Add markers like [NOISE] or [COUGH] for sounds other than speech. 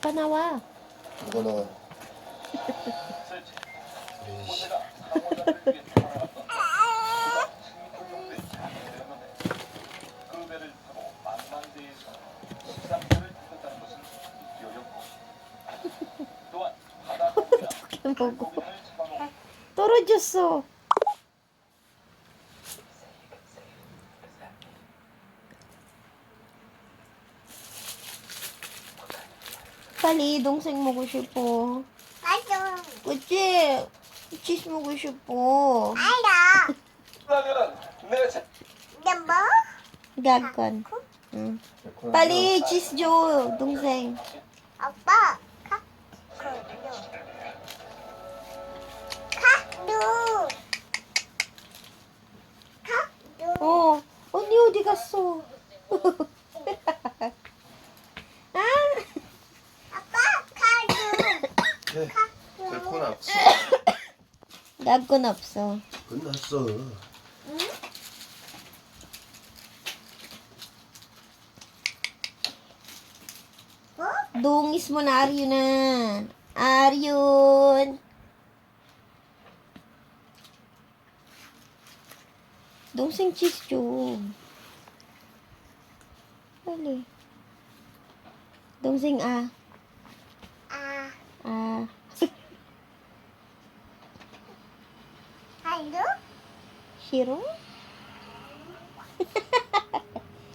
아빠 나와. 누가 나와? 에이씨. 태어났던 그가 식물용대 빨리 동생 먹고 싶어. 맞아. 그치? 치즈 먹고 싶어. 알아. 라면은 내 자- 내 뭐? 가건. 응. 빨리 치즈 줘, 동생. 아빠. 카누. 카누. 카누. 어, 언니 어디 갔어? [LAUGHS] 카누. 네. 델콘 없어. 나건 없어. 끝났어. 어? Dungis mo na Aryo na. Aryon. Dungsing cheese 좀. Dali. Dungsing ah. Hero? Hero? [LAUGHS]